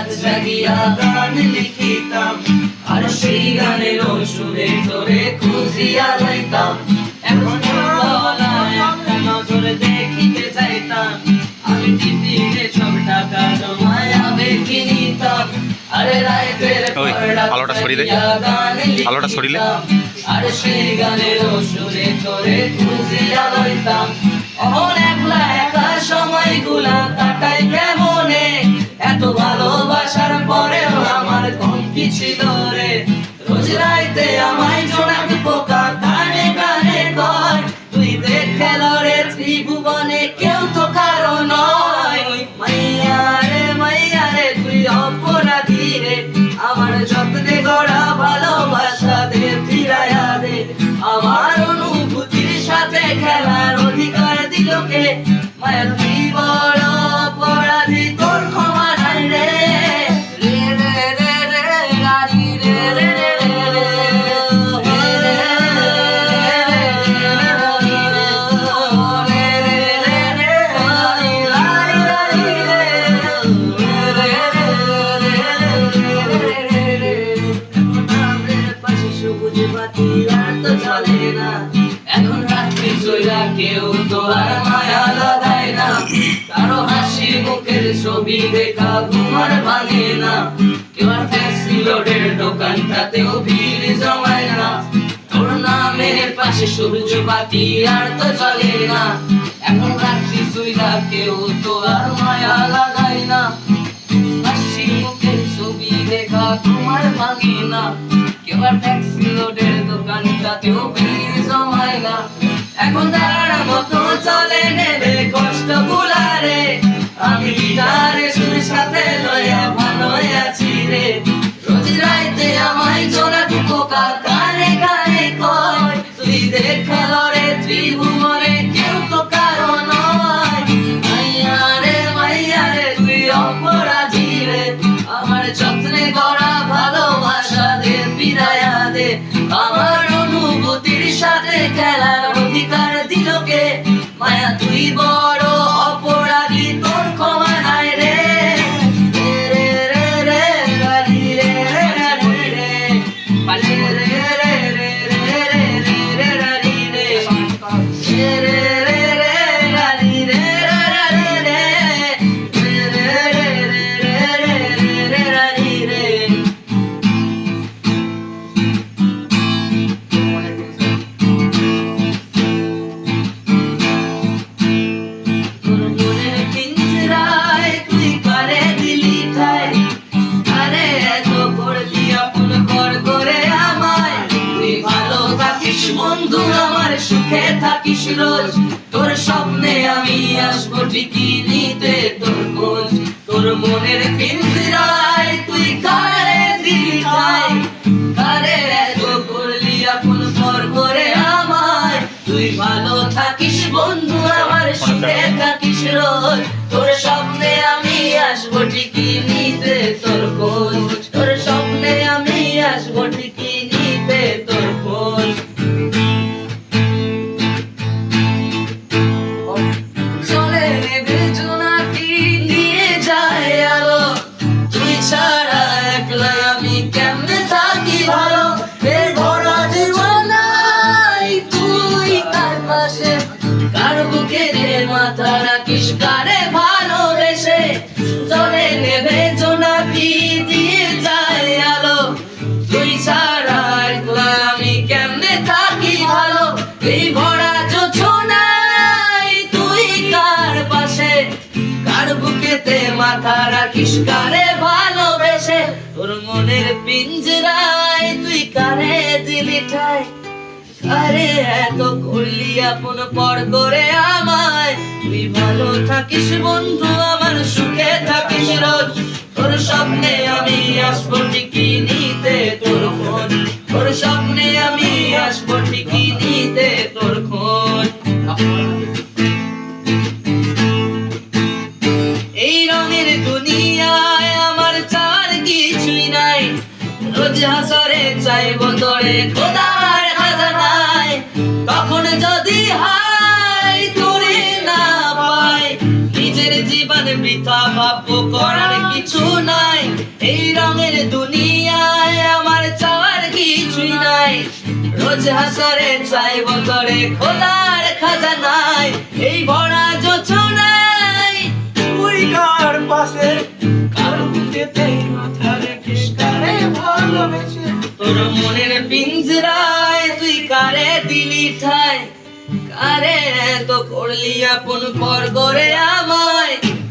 রাত জাগিয়া গান লিখিতাম। আর সেই গানের সুরে তোরে খুঁজিয়া যাইতাম এখন নজরে দেখিতে যাইতাম আমি টিফিনে সব টাকা জমায়া বেশি নিতাম আলোটা সরিয়ে আলোটা সরিলে আর সেই গানের সুরে তোরে খুঁজিয়া লইতাম। দেখা ঘুমার ভাঙে না। এবার ট্যাক্সি রোডের দোকানটাতেও ভিড় জমায় না। তোর নামের পাশে সূর্য বাতি আর তো চলে না। এখন রাত্রি সুইরা কেউ তো আর মায়া লাগায় না। হাসি মুখের ছবি দেখা তোমার ভাঙে না। এবার ট্যাক্সি রোডের দোকানটাতেও ভিড় জমায় না। এখন তার মতো চলে নেবে কষ্ট বুলারে আমি গিটারে সুর সাথে লয়া ভালো আছি রে। রোজ রাইতে আমায় চলে স্বপ্নে আমি আসব ঠিকই। থাকিস কারে ভালোবেসে তোর মনের পিঞ্জরায়। তুই কারে দিলি ঠায়? আরে এত করলি আপন পর করে আমায়? তুই ভালো থাকিস বন্ধু, আমার সুখে থাকিস রোজ। তোর স্বপ্নে আমি আসব ঠিকই নিতে। বৃথা ভাব্য করার কিছু নাই। এই রঙের দুনিয়ায় আমার চাওয়ার কিছুই নাই। রোজ হাসারে চাই বতরে খোদার খাজানায়। এই ভরা নাই তুই কার পাশে? কারও বুকেতে মাথা রেখিস কারে ভালোবেসে তোর মনের পিঞ্জরায় তুই কারে দিলি ঠায়? আরে তো করলি আপন পর করে আমায়?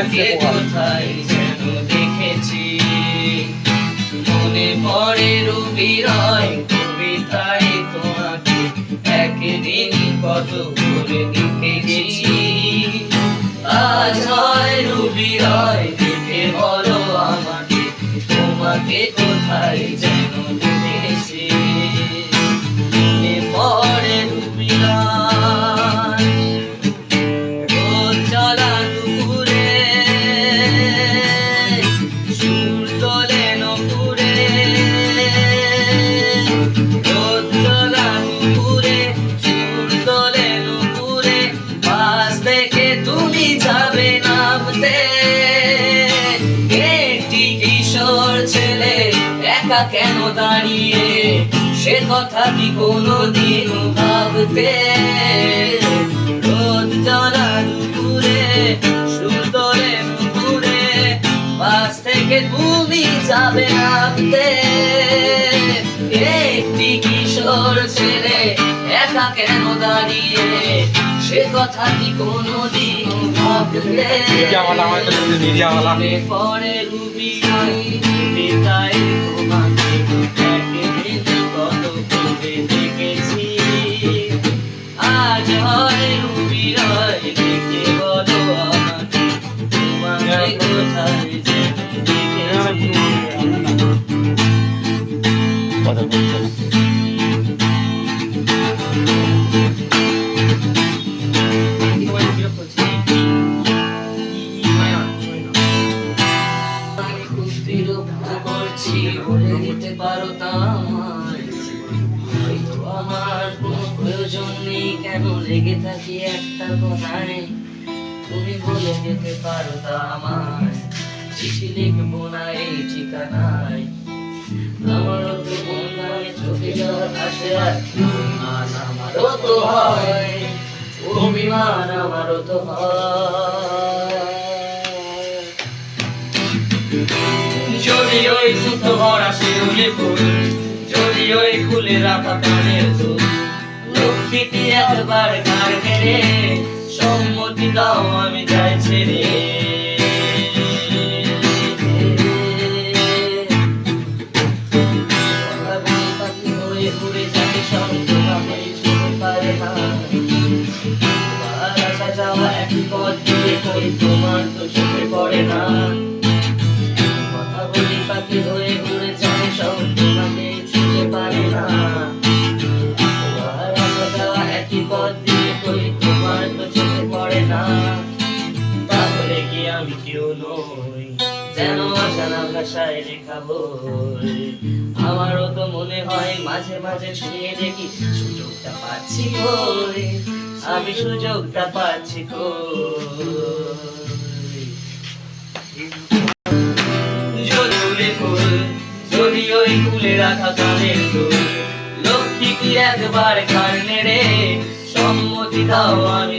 তোমাকে। কোথায় যেন মনে পড়ে রুবি রয় কবিতায় তোমাকে একদিন কত করে দেখেছি আজ হয় রুবি রয় দেখে বলো আমাকে, তোমাকে কোথায় যেন দাঁড়িয়ে সে কথা কি কোনোদিন ভাবতে? রোদ জ্বালা দুপুরে সুন্দরে নুপুরে পাশ থেকে তুমি যাবে নামতে। একটি কিশোর ছেলে একা কেন দাঁড়িয়ে? সে কথা কি কোনোদিন রুবি নাই রুবি তাই করছি বলে দিতে পারো তা আমায় হয়তো আমার প্রয়োজন নেই, কেন লেগে থাকি একটা কোনায় তুমি বলে যেতে পারো তা আমায়। চিঠি ঠিকানায়। আমারও তো নাই, চোখে জল আমারও তো হয়। অভিমান আমারও তো হয়। শিউলি ফুল, যদি ওই ফুলে রাখা কানের দুল। লক্ষ্মীটি একবার গার মেরে সম্মতি দাও আমি যাই ছেড়ে। নই যেন অজানা ভাষায় লেখা বই। আমারও তো মনে হয় মাঝে মাঝে দেখি সুযোগটা পাচ্ছি কই আমি সুযোগটা পাচ্ছি রাখা কানের লক্ষ্মী কি একবার কার নেড়ে সম্মতি দাও আমি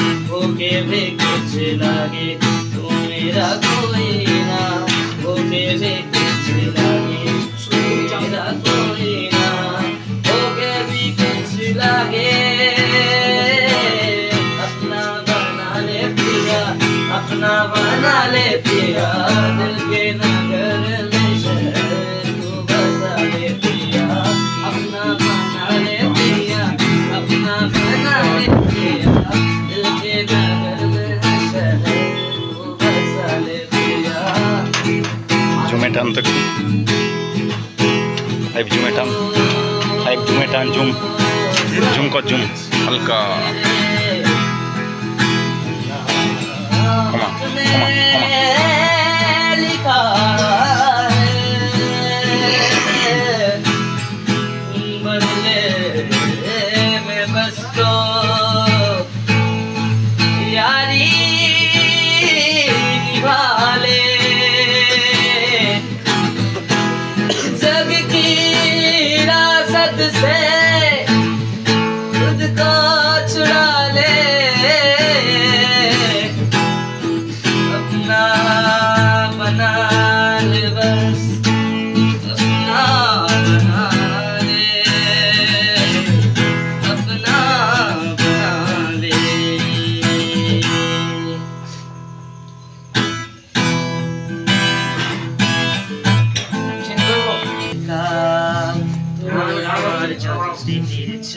বুকে ভেঙেছে লাগে তুমি রাখোই না বুকে ভেঙে জুম জুম কর জুম হালকা।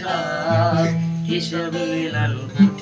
شاء كشبيلا كنت